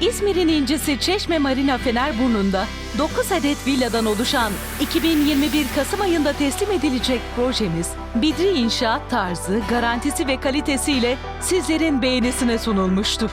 İzmir'in incisi Çeşme Marina Fenerburnun'da 9 adet villadan oluşan 2021 Kasım ayında teslim edilecek projemiz Bidri İnşaat tarzı, garantisi ve kalitesiyle sizlerin beğenisine sunulmuştur.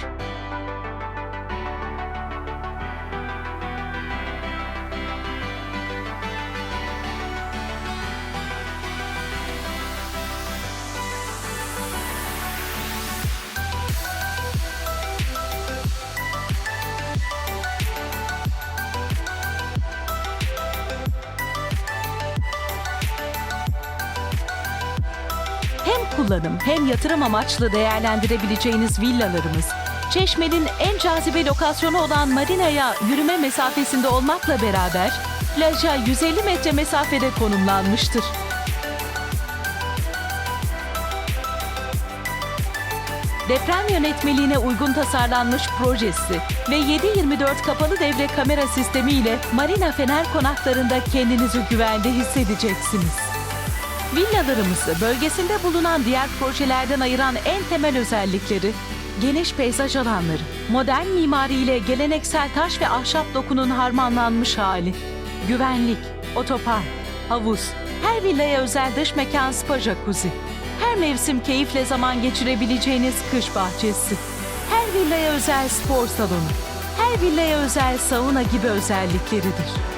Kullanım hem yatırım amaçlı değerlendirebileceğiniz villalarımız, Çeşme'nin en cazibe lokasyonu olan Marina'ya yürüme mesafesinde olmakla beraber plaja 150 metre mesafede konumlanmıştır. Deprem yönetmeliğine uygun tasarlanmış projesi ve 7-24 kapalı devre kamera sistemiyle Marina Fener konaklarında kendinizi güvende hissedeceksiniz. Villalarımızı bölgesinde bulunan diğer projelerden ayıran en temel özellikleri, geniş peyzaj alanları, modern mimariyle geleneksel taş ve ahşap dokunun harmanlanmış hali, güvenlik, otopark, havuz, her villaya özel dış mekan spa jacuzzi, her mevsim keyifle zaman geçirebileceğiniz kış bahçesi, her villaya özel spor salonu, her villaya özel sauna gibi özellikleridir.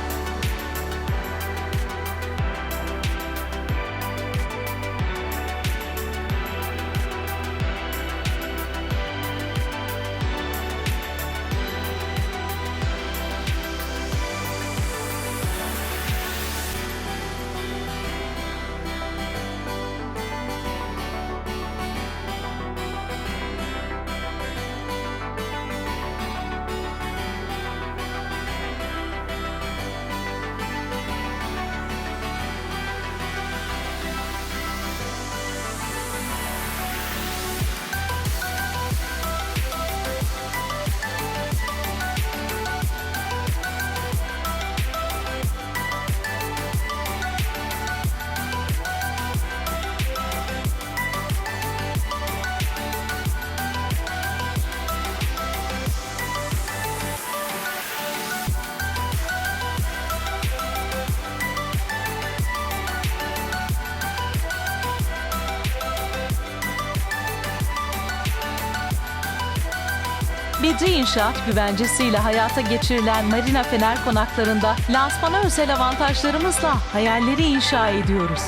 Bedri İnşaat güvencesiyle hayata geçirilen Marina Fener konaklarında lansmana özel avantajlarımızla hayalleri inşa ediyoruz.